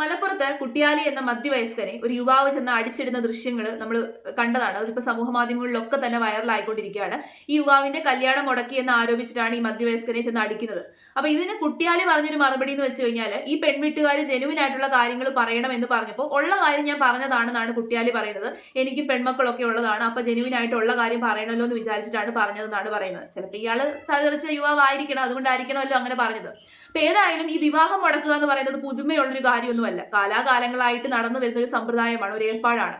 മലപ്പുറത്ത് കുട്ടിയാലി എന്ന മധ്യവയസ്കനെ ഒരു യുവാവ് ചെന്ന് അടിച്ചിടുന്ന ദൃശ്യങ്ങൾ നമ്മൾ കണ്ടതാണ്. അതിപ്പോൾ സമൂഹ മാധ്യമങ്ങളിലൊക്കെ തന്നെ വൈറലായിക്കൊണ്ടിരിക്കുകയാണ്. ഈ യുവാവിന്റെ കല്യാണം മുടക്കി എന്ന് ആരോപിച്ചിട്ടാണ് ഈ മധ്യവയസ്കനെ ചെന്ന് അടിക്കുന്നത്. അപ്പൊ ഇതിന് കുട്ടിയാലി പറഞ്ഞൊരു മറുപടി എന്ന് വെച്ച് കഴിഞ്ഞാൽ ഈ പെൺവീട്ടുകാർ ജെനുവിൻ ആയിട്ടുള്ള കാര്യങ്ങൾ പറയണം എന്ന് പറഞ്ഞപ്പോൾ ഉള്ള കാര്യം ഞാൻ പറഞ്ഞതാണെന്നാണ് കുട്ടിയാലി പറയുന്നത്. എനിക്ക് പെൺമക്കളൊക്കെ ഉള്ളതാണ്. അപ്പൊ ജെനുവിൻ ആയിട്ടുള്ള കാര്യം പറയണമല്ലോ എന്ന് വിചാരിച്ചിട്ടാണ് പറഞ്ഞതെന്നാണ് പറയുന്നത്. ചിലപ്പോൾ ഇയാൾ തകർച്ച യുവാവായിരിക്കണം അതുകൊണ്ടായിരിക്കണമല്ലോ അങ്ങനെ പറഞ്ഞത്. അപ്പൊ ഏതായാലും ഈ വിവാഹം മുടക്കുക എന്ന് പറയുന്നത് പുതുമയുള്ളൊരു കാര്യമൊന്നുമല്ല. കാലാകാലങ്ങളായിട്ട് നടന്നു വരുന്ന ഒരു സമ്പ്രദായമാണ് ഒരു ഏർപ്പാടാണ്.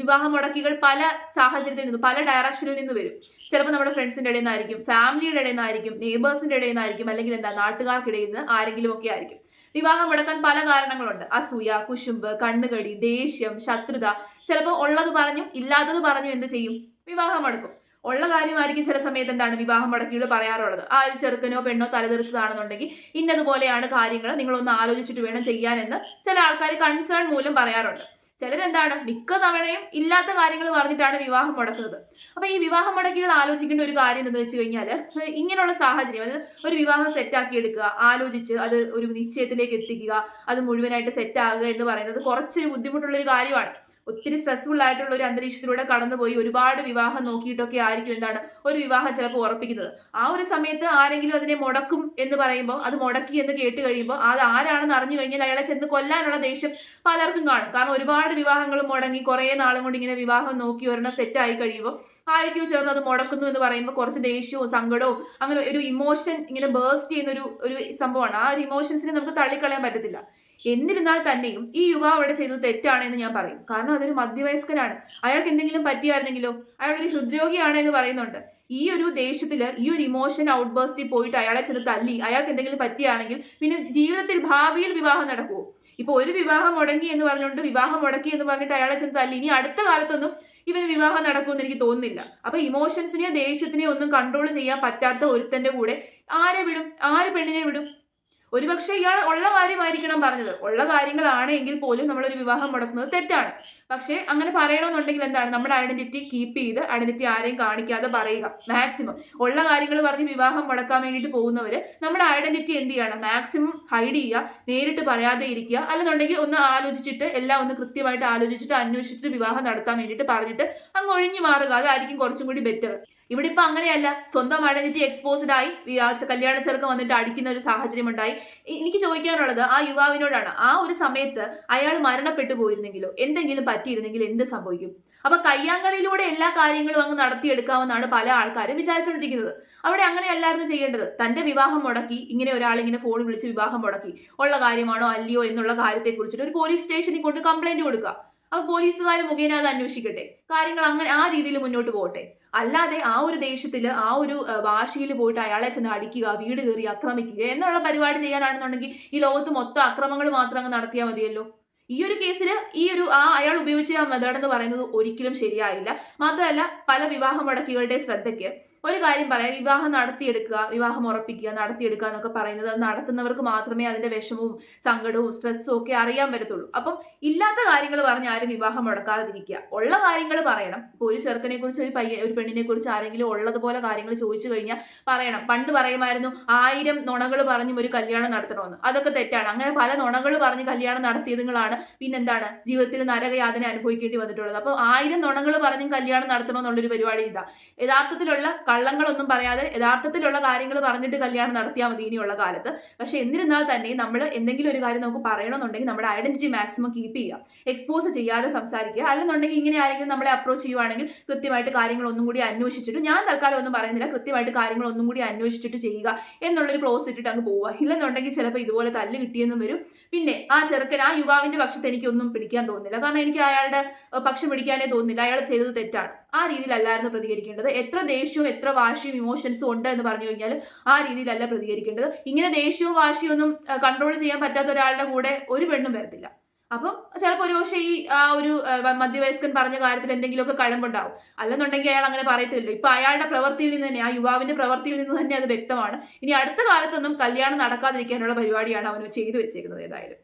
വിവാഹ മുടക്കികൾ പല സാഹചര്യത്തിൽ നിന്ന് പല ഡയറക്ഷനിൽ നിന്ന് വരും. ചിലപ്പോൾ നമ്മുടെ ഫ്രണ്ട്സിന്റെ ഇടയിൽ നിന്നായിരിക്കും ഫാമിലിയുടെ ഇടയിൽ നിന്നായിരിക്കും നെയ്ബേഴ്സിന്റെ ഇടയിൽ നിന്നായിരിക്കും അല്ലെങ്കിൽ എന്താ നാട്ടുകാർക്കിടയിൽ നിന്ന് ആരെങ്കിലും ഒക്കെ ആയിരിക്കും. വിവാഹം മുടക്കാൻ പല കാരണങ്ങളുണ്ട്. അസൂയ കുശുമ്പ് കണ്ണുകടി ദേഷ്യം ശത്രുത. ചിലപ്പോൾ ഉള്ളത് പറഞ്ഞും ഇല്ലാത്തത് പറഞ്ഞും എന്ത് ചെയ്യും? വിവാഹം മുടക്കും. ഉള്ള കാര്യമായിരിക്കും ചില സമയത്ത് എന്താണ് വിവാഹം മുടക്കികൾ പറയാറുള്ളത്. ആ ഒരു ചെറുക്കനോ പെണ്ണോ തലതെറിച്ചതാണെന്നുണ്ടെങ്കിൽ ഇന്നതുപോലെയാണ് കാര്യങ്ങൾ. നിങ്ങളൊന്ന് ആലോചിച്ചിട്ട് വേണം ചെയ്യാനെന്ന് ചില ആൾക്കാർ കൺസേൺ മൂലം പറയാറുണ്ട്. ചിലരെന്താണ് മിക്ക തവണയും ഇല്ലാത്ത കാര്യങ്ങൾ പറഞ്ഞിട്ടാണ് വിവാഹം മുടക്കുന്നത്. അപ്പൊ ഈ വിവാഹം മുടക്കികൾ ആലോചിക്കേണ്ട ഒരു കാര്യം എന്ന് വെച്ച് കഴിഞ്ഞാൽ ഇങ്ങനെയുള്ള സാഹചര്യം അത് ഒരു വിവാഹം സെറ്റാക്കി എടുക്കുക ആലോചിച്ച് അത് ഒരു നിശ്ചയത്തിലേക്ക് എത്തിക്കുക അത് മുഴുവനായിട്ട് സെറ്റാകുക എന്ന് പറയുന്നത് കുറച്ച് ബുദ്ധിമുട്ടുള്ള ഒരു കാര്യമാണ്. ഒത്തിരി സ്ട്രെസ്ഫുൾ ആയിട്ടുള്ള ഒരു അന്തരീക്ഷത്തിലൂടെ കടന്നുപോയി ഒരുപാട് വിവാഹം നോക്കിയിട്ടൊക്കെ ആയിരിക്കും എന്താണ് ഒരു വിവാഹം ചിലപ്പോൾ ഉറപ്പിക്കുന്നത്. ആ ഒരു സമയത്ത് ആരെങ്കിലും അതിനെ മുടക്കും എന്ന് പറയുമ്പോൾ അത് മുടക്കി എന്ന് കേട്ട് കഴിയുമ്പോൾ അത് ആരാണെന്ന് അറിഞ്ഞു കഴിഞ്ഞാൽ അയാളെ ചെന്ന് കൊല്ലാനുള്ള ദേഷ്യം പലർക്കും കാണും. കാരണം ഒരുപാട് വിവാഹങ്ങൾ മുടങ്ങി കുറേ നാളും കൊണ്ട് ഇങ്ങനെ വിവാഹം നോക്കി ഒരെണ്ണം സെറ്റ് ആയി കഴിയുമ്പോൾ ആരൊക്കെയോ ചേർന്ന് അത് മുടക്കുന്നു എന്ന് പറയുമ്പോൾ കുറച്ച് ദേഷ്യവും സങ്കടവും അങ്ങനെ ഒരു ഇമോഷൻ ഇങ്ങനെ ബേസ്റ്റ് ചെയ്യുന്ന ഒരു ഒരു സംഭവമാണ്. ആ ഒരു ഇമോഷൻസിനെ നമുക്ക് തള്ളിക്കളയാൻ പറ്റത്തില്ല. എന്നിരുന്നാൽ തന്നെയും ഈ യുവാവ് അവിടെ ചെയ്തത് തെറ്റാണ് എന്ന് ഞാൻ പറയും. കാരണം അതൊരു മധ്യവയസ്കനാണ്. അയാൾക്ക് എന്തെങ്കിലും പറ്റിയായിരുന്നെങ്കിലോ? അയാൾ ഒരു ഹൃദ്രോഗിയാണ് എന്ന് പറയുന്നുണ്ട്. ഈ ഒരു ദേഷ്യത്തിൽ ഈ ഒരു ഇമോഷൻ ഔട്ട് പോയിട്ട് അയാളെ ചെന്ന് തല്ലി അയാൾക്ക് എന്തെങ്കിലും പറ്റിയാണെങ്കിൽ പിന്നെ ജീവിതത്തിൽ ഭാവിയിൽ വിവാഹം നടക്കുമോ ഇപ്പൊ ഒരു വിവാഹം മുടങ്ങി എന്ന് പറഞ്ഞുകൊണ്ട് വിവാഹം മുടക്കി എന്ന് പറഞ്ഞിട്ട് അയാളെ ചെന്ന് തല്ലി ഇനി അടുത്ത കാലത്തൊന്നും ഇവന് വിവാഹം നടക്കുമെന്ന് എനിക്ക് തോന്നുന്നില്ല. അപ്പൊ ഇമോഷൻസിനെയോ ദേഷ്യത്തിനെയോ ഒന്നും കൺട്രോൾ ചെയ്യാൻ പറ്റാത്ത ഒരുത്തന്റെ കൂടെ ആരെ വിടും? ആര് പെണ്ണിനെ വിടും? ഒരുപക്ഷെ ഇയാൾ ഉള്ള കാര്യമായിരിക്കണം പറഞ്ഞത്. ഉള്ള കാര്യങ്ങളാണ് എങ്കിൽ പോലും നമ്മളൊരു വിവാഹം മുടക്കുന്നത് തെറ്റാണ്. പക്ഷേ അങ്ങനെ പറയണമെന്നുണ്ടെങ്കിൽ എന്താണ്? നമ്മുടെ ഐഡന്റിറ്റി കീപ്പ് ചെയ്ത് ഐഡന്റിറ്റി ആരെയും കാണിക്കാതെ പറയുക. മാക്സിമം ഉള്ള കാര്യങ്ങൾ പറഞ്ഞ് വിവാഹം മുടക്കാൻ വേണ്ടിയിട്ട് പോകുന്നവർ നമ്മുടെ ഐഡന്റിറ്റി എന്ത് ചെയ്യണം? മാക്സിമം ഹൈഡ് ചെയ്യുക നേരിട്ട് പറയാതെ ഇരിക്കുക. അല്ലെന്നുണ്ടെങ്കിൽ ഒന്ന് ആലോചിച്ചിട്ട് എല്ലാം ഒന്ന് കൃത്യമായിട്ട് ആലോചിച്ചിട്ട് അന്വേഷിച്ചിട്ട് വിവാഹം നടത്താൻ വേണ്ടിയിട്ട് പറഞ്ഞിട്ട് അങ്ങ് ഒഴിഞ്ഞു മാറുക. അതായിരിക്കും കുറച്ചും കൂടി ബെറ്റർ ഇവിടെ ഇപ്പൊ അങ്ങനെയല്ല. സ്വന്തം ഐഡന്റിറ്റി എക്സ്പോസ്ഡ് ആയി കല്യാണ ചെറുക്കം വന്നിട്ട് അടിക്കുന്ന ഒരു സാഹചര്യം ഉണ്ടായി എനിക്ക് ചോദിക്കാനുള്ളത് ആ യുവാവിനോടാണ്. ആ ഒരു സമയത്ത് അയാൾ മരണപ്പെട്ടു പോയിരുന്നെങ്കിലോ? എന്തെങ്കിലും പറ്റിയിരുന്നെങ്കിൽ എന്ത് സംഭവിക്കും? അപ്പൊ കയ്യാങ്കളിയിലൂടെ എല്ലാ കാര്യങ്ങളും അങ്ങ് നടത്തിയെടുക്കാമെന്നാണ് പല ആൾക്കാരും വിചാരിച്ചുകൊണ്ടിരിക്കുന്നത് അവിടെ അങ്ങനെയല്ലായിരുന്നു ചെയ്യേണ്ടത്. തന്റെ വിവാഹം മുടക്കി ഇങ്ങനെ ഒരാൾ ഇങ്ങനെ ഫോൺ വിളിച്ച് വിവാഹം മുടക്കി ഉള്ള കാര്യമാണോ അല്ലയോ എന്നുള്ള കാര്യത്തെക്കുറിച്ചിട്ട് ഒരു പോലീസ് സ്റ്റേഷനിൽ കൊണ്ട് കംപ്ലൈന്റ് കൊടുക്കുക. അപ്പൊ പോലീസുകാർ മുഖേന അത് അന്വേഷിക്കട്ടെ. കാര്യങ്ങൾ അങ്ങനെ ആ രീതിയിൽ മുന്നോട്ട് പോകട്ടെ. അല്ലാതെ ആ ഒരു ദേഷ്യത്തിൽ ആ ഒരു വാശിയിൽ പോയിട്ട് അയാളെ ചെന്ന് അടിക്കുക വീട് കയറി ആക്രമിക്കുക എന്നുള്ള പരിപാടി ചെയ്യാനാണെന്നുണ്ടെങ്കിൽ ഈ ലോകത്ത് മൊത്തം അക്രമങ്ങൾ മാത്രം അങ്ങ് നടത്തിയാൽ മതിയല്ലോ. ഈ ഒരു കേസിൽ ഈ ഒരു ആ അയാൾ ഉപയോഗിച്ച ആ മെത്തേഡ് എന്ന് പറയുന്നത് ഒരിക്കലും ശരിയായില്ല. മാത്രമല്ല പല വിവാഹ മുടക്കികളുടെ ശ്രദ്ധയ്ക്ക് ഒരു കാര്യം പറയാം. വിവാഹം നടത്തിയെടുക്കുക വിവാഹം ഉറപ്പിക്കുക നടത്തിയെടുക്കുക എന്നൊക്കെ പറയുന്നത് നടത്തുന്നവർക്ക് മാത്രമേ അതിന്റെ വിഷമവും സങ്കടവും സ്ട്രെസ്സും ഒക്കെ അറിയാൻ പറ്റത്തുള്ളൂ. അപ്പം ഇല്ലാത്ത കാര്യങ്ങൾ പറഞ്ഞ് ആരും വിവാഹം മുടക്കാതിരിക്കുക. ഉള്ള കാര്യങ്ങൾ പറയണം. ഇപ്പോൾ ഒരു ചെറുക്കനെ കുറിച്ച് ഒരു പയ്യ ഒരു പെണ്ണിനെ കുറിച്ച് ആരെങ്കിലും ഉള്ളതുപോലെ കാര്യങ്ങൾ ചോദിച്ചു കഴിഞ്ഞാൽ പറയണം. പണ്ട് പറയുമായിരുന്നു ആയിരം നുണകൾ പറഞ്ഞും ഒരു കല്യാണം നടത്തണമെന്ന്. അതൊക്കെ തെറ്റാണ്. അങ്ങനെ പല നുണകൾ പറഞ്ഞ് കല്യാണം നടത്തിയതുങ്ങളാണ് പിന്നെന്താണ്? ജീവിതത്തിൽ നരകയാതന അനുഭവിക്കേണ്ടി വന്നിട്ടുള്ളത്. അപ്പോൾ ആയിരം നുണകൾ പറഞ്ഞും കല്യാണം നടത്തണമെന്നുള്ളൊരു പരിപാടി ഇതാ. യഥാർത്ഥത്തിലുള്ള കള്ളങ്ങളൊന്നും പറയാതെ യഥാർത്ഥത്തിലുള്ള കാര്യങ്ങൾ പറഞ്ഞിട്ട് കല്യാണം നടത്തിയാൽ മതി ഇനിയുള്ള കാലത്ത്. പക്ഷെ എന്നിരുന്നാൽ തന്നെ നമ്മൾ എന്തെങ്കിലും ഒരു കാര്യം നമുക്ക് പറയണമെന്നുണ്ടെങ്കിൽ നമ്മുടെ ഐഡന്റിറ്റി മാക്സിമം കീപ്പ് ചെയ്യുക. എക്സ്പോസ് ചെയ്യാതെ സംസാരിക്കുക. അല്ലെന്നുണ്ടെങ്കിൽ ഇങ്ങനെ ആരെങ്കിലും നമ്മളെ അപ്രോച്ച് ചെയ്യുവാണെങ്കിൽ കൃത്യമായിട്ട് കാര്യങ്ങൾ ഒന്നും കൂടി അന്വേഷിച്ചിട്ട് ഞാൻ തൽക്കാലം ഒന്നും പറയുന്നില്ല. കൃത്യമായിട്ട് കാര്യങ്ങൾ ഒന്നും കൂടി അന്വേഷിച്ചിട്ട് ചെയ്യുക. എന്നുള്ളൊരു ക്ലോസ് ഇട്ടിട്ട് അങ്ങ് പോവുക. ഇല്ലെന്നുണ്ടെങ്കിൽ ചിലപ്പോൾ ഇതുപോലെ തല്ല് കിട്ടിയെന്നും വരും. പിന്നെ ആ ചെറുക്കൻ ആ യുവാവിന്റെ പക്ഷത്ത് എനിക്കൊന്നും പിടിക്കാൻ തോന്നുന്നില്ല. കാരണം എനിക്ക് അയാളുടെ പക്ഷം പിടിക്കാനേ തോന്നുന്നില്ല. അയാൾ ചെയ്തത് തെറ്റാണ്. ആ രീതിയിലല്ലായിരുന്നു പ്രതികരിക്കേണ്ടത്. എത്ര ദേഷ്യവും എത്ര വാശിയും ഇമോഷൻസും ഉണ്ട് എന്ന് പറഞ്ഞു കഴിഞ്ഞാൽ ആ രീതിയിലല്ല പ്രതികരിക്കേണ്ടത്. ഇങ്ങനെ ദേഷ്യവും വാശിയൊന്നും കൺട്രോൾ ചെയ്യാൻ പറ്റാത്ത ഒരാളുടെ കൂടെ ഒരു പെണ്ണും വരത്തില്ല. അപ്പം ചിലപ്പോൾ ഒരുപക്ഷെ ഈ ആ ഒരു മധ്യവയസ്കൻ പറഞ്ഞ കാര്യത്തിൽ എന്തെങ്കിലുമൊക്കെ കഴമ്പുണ്ടാവും. അല്ലെന്നുണ്ടെങ്കിൽ അയാൾ അങ്ങനെ പറയത്തില്ലല്ലോ. ഇപ്പൊ അയാളുടെ പ്രവൃത്തിയിൽ നിന്ന് തന്നെ ആ യുവാവിന്റെ പ്രവൃത്തിയിൽ നിന്ന് തന്നെ അത് വ്യക്തമാണ്. ഇനി അടുത്ത കാലത്തൊന്നും കല്യാണം നടക്കാതിരിക്കാനുള്ള പരിപാടിയാണ് അവന് ചെയ്തു വെച്ചേക്കുന്നത് ഏതായാലും.